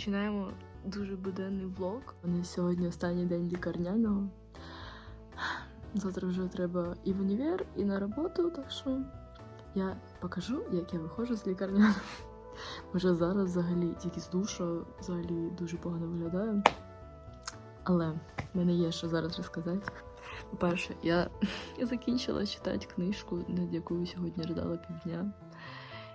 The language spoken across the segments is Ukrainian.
починаємо дуже буденний влог. У мене сьогодні останній день лікарняного. Завтра вже треба і в універ, і на роботу, так що я покажу, як я виходжу з лікарняного. Може зараз взагалі тільки з душу, взагалі дуже погано виглядаю. Але в мене є що зараз розказати. По-перше, я, закінчила читати книжку, над якою сьогодні ридала півдня.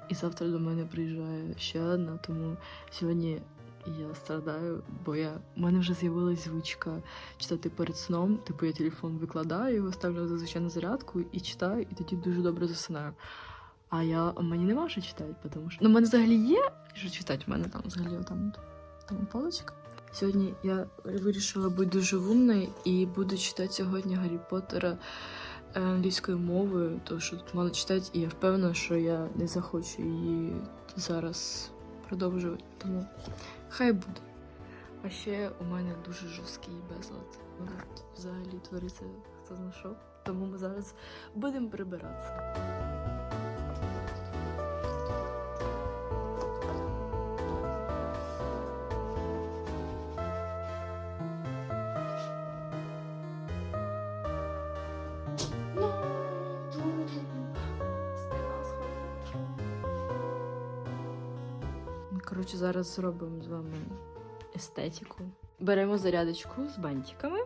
І завтра до мене приїжджає ще одна, тому сьогодні я страдаю, бо я у мене вже з'явилась звичка читати перед сном. Типу я телефон викладаю, його ставлю зазвичай на зарядку і читаю, і тоді дуже добре засинаю. А я мені нема що читати, тому що ну, в мене взагалі є що читати. У мене там взагалі там, там полочка. Сьогодні я вирішила бути дуже вумною і буду читати сьогодні Гаррі Поттера е, англійською мовою, тому що тут мало читати, і я впевнена, що я не захочу її зараз продовжувати. Тому хай буде. А ще у мене дуже жорсткий безлад. Взагалі твориться хто знайшов. Тому ми зараз будемо прибиратися. Коротше, зараз зробимо з вами естетику. Беремо зарядочку з бантиками,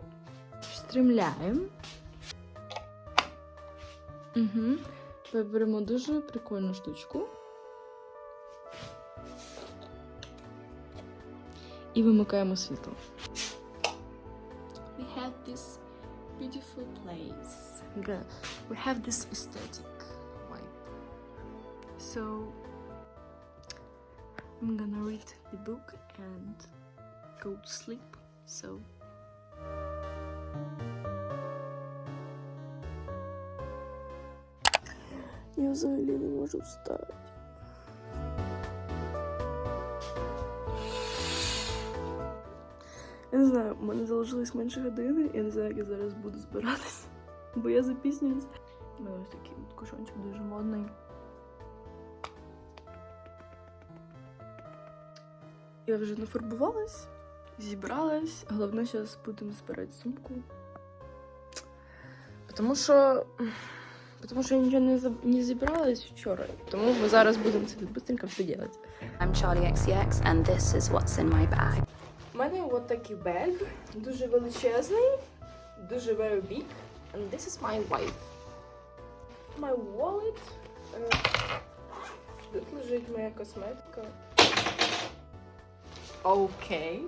стрімляємо. Угу. Беремо дуже прикольну штучку. І вимикаємо світло. We have this beautiful place. We have this aesthetic vibe. So I'm gonna read the book and go to sleep. So я взагалі не можу встати. Я не знаю, у мене залишилось менше години, я не знаю, як я зараз буду збиратись, бо я запізнююсь. У мене ось такий от кушончик дуже модний. Я вже нафарбувалась, зібралась. Головне, зараз будемо збирати сумку. Тому що. Тому що я нічого не, заб- не зібралась вчора. Тому ми зараз будемо це швидко все робити. I'm Charlie XCX, and this is what's in my bag. У мене от такий бег, дуже величезний, дуже very big. And this is my wife. My wallet. Е, Тут лежить моя косметика. Окей.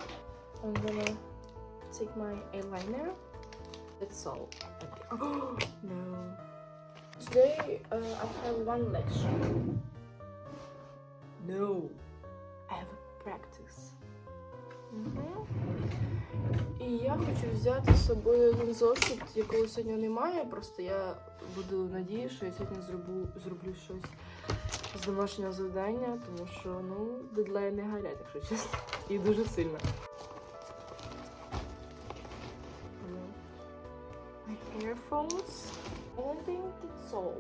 I'm gonna take my eyeliner. That's all. Okay. no. Today uh, I have one lecture. No. I have practice. Мгм. І я хочу взяти з собою один зошит, якого сьогодні немає. Просто я буду надію, що я сьогодні зроблю, зроблю щось з домашнього завдання, тому що ну, дедлайни горять, якщо чесно. І дуже сильно. My earphones. I think that's all.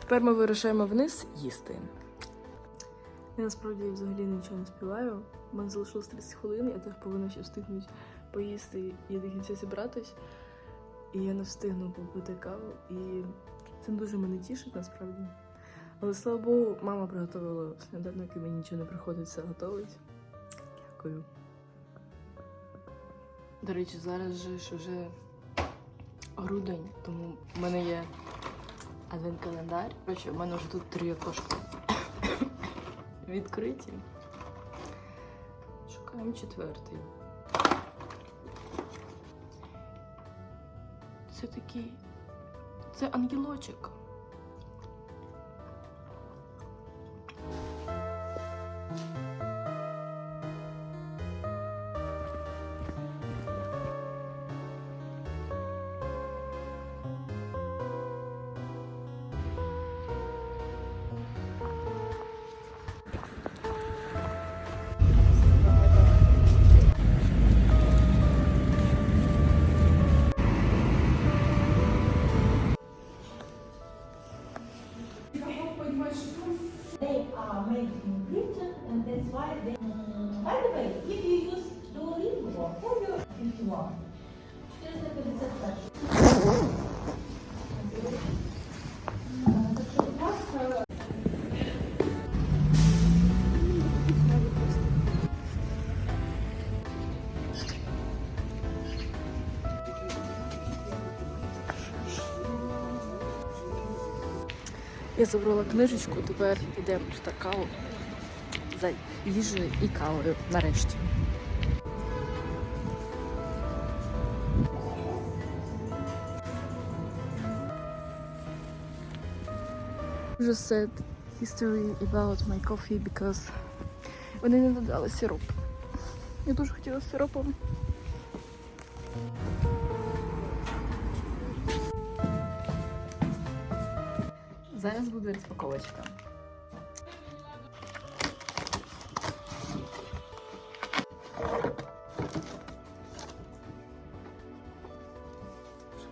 Тепер ми вирушаємо вниз їсти. Я насправді взагалі нічого не співаю. У мене залишилось 30 хвилин, я теж повинна ще встигнути поїсти і до кінця зібратись. І я не встигну попити каву. І це дуже мене тішить насправді. Але слава Богу, мама приготувала сніданок і мені нічого не приходиться готувати. Дякую. До речі, зараз же ж вже грудень, тому в мене є адвент-календар. Коротше, в мене вже тут три окошки відкриті. Шукаємо четвертий. Це такий. Це ангелочок. By the way, if you use Duolingo for your if you want. 451. Я забрала книжечку, тепер йдемо в Старкаву за їжею і кавою нарешті. Just said history about my coffee because вони не додали сироп. Я дуже хотіла з сиропом. Зараз буде розпаковочка.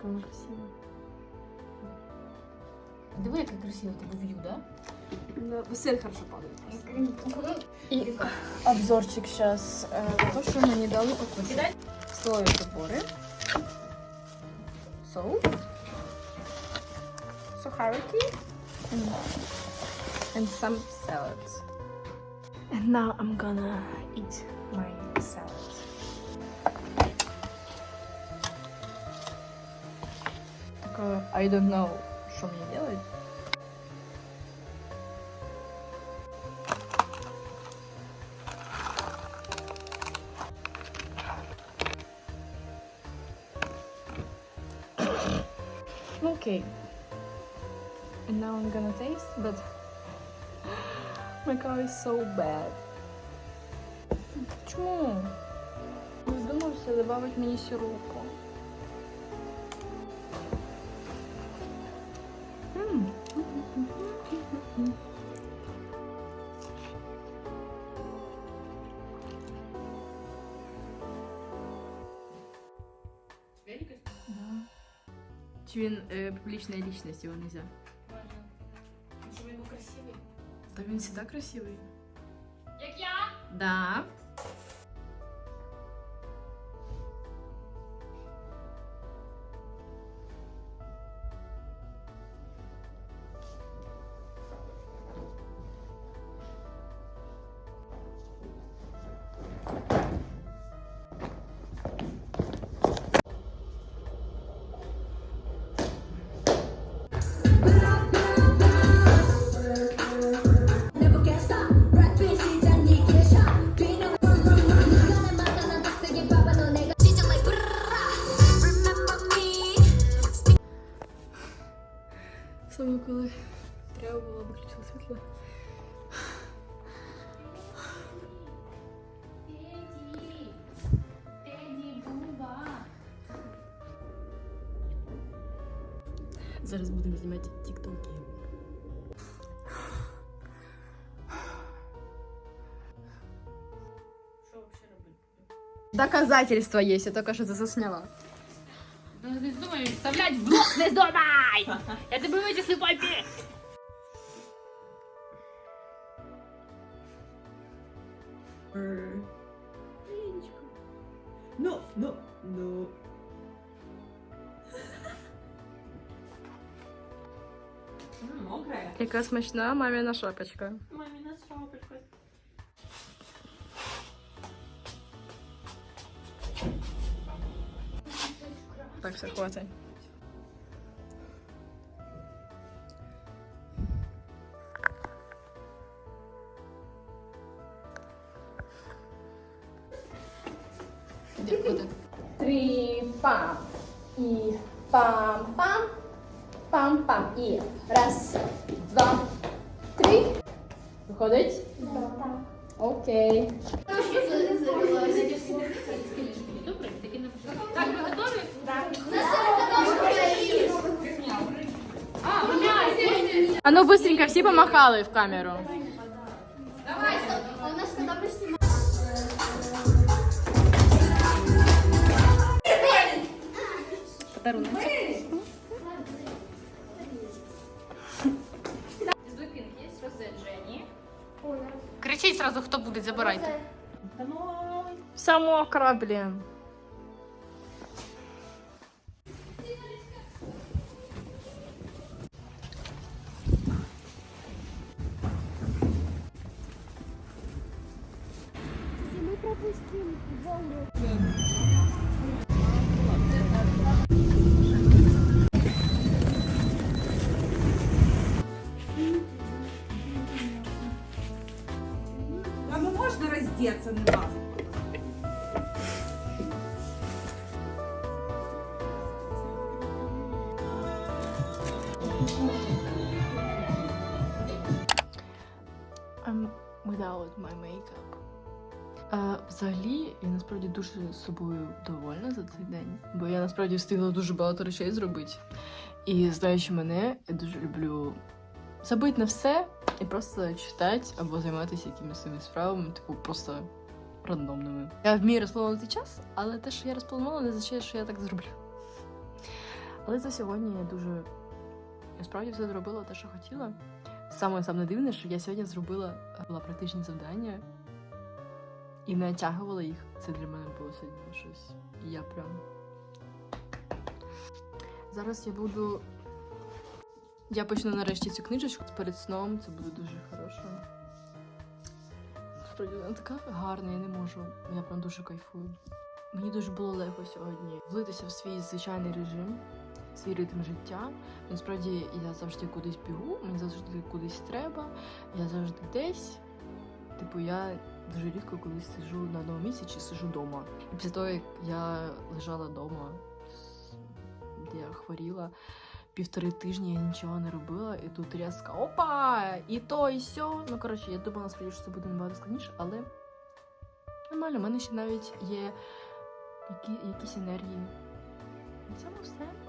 Шикарно красиво. Диви, яке красиво тебе в'ю, да? Да, свет хорошо падает. И обзорчик сейчас на то, что мені дали покушать. Столові прибори. Соус. Сухарики. And some salads. And now I'm gonna eat my salad. Только I don't know, что мне делать. Okay. And now I'm gonna taste, but my car is so bad. Не думав все добавить мені сиропу. Чи він е, публічна лічність, його нельзя. Що він був красивий. Та він завжди красивий. Як я? Да. Треба було виключити світло. Теді. Теді, Буба. Зараз будемо знімати тіктоки. Що взагалі робити? Доказательства есть, я только что это засняла. Ну, не здумай вставлять в блог, не здумай! Я тебе вичислю Ленечка. Ну, ну, ну. Мокрая. Яка смачна маміна шапочка. Маміна шапочка. Так, все, хватай. Три, пам. І пам-пам. Пам-пам. І раз, два, три. Виходить? Окей. Добре, таки не Так, ви готові? А ну быстренько всі помахали в камеру. Кричіть сразу, хто буде, забирайте. Домой. Вся мокра, блін. Можно раздеться на вас? I'm without my makeup. А, взагалі, я насправді дуже собою довольна за цей день, бо я насправді встигла дуже багато речей зробити. І знаючи мене, я дуже люблю забити на все і просто читати або займатися якимись своїми справами, типу просто рандомними. Я вмію розпланувати час, але те, що я розпланувала, не означає, що я так зроблю. Але за сьогодні я дуже я справді все зробила те, що хотіла. Саме саме дивне, що я сьогодні зробила е, була практичні завдання і натягувала їх. Це для мене було сьогодні щось. Я прям. Зараз я буду. Я почну нарешті цю книжечку перед сном. Це буде дуже хорошо. Справді вона така гарна, я не можу. Я прям дуже кайфую. Мені дуже було легко сьогодні влитися в свій звичайний режим, свій ритм життя. Насправді я завжди кудись бігу, мені завжди кудись треба, я завжди десь. Типу, я дуже рідко колись сижу на одному місці чи сижу вдома. І після того, як я лежала вдома, я хворіла, півтори тижні я нічого не робила, і тут різко опа! І то, і сьо. Ну, коротше, я думала що це буде набагато складніше, але нормально, в мене ще навіть є які, якісь енергії. На цьому все.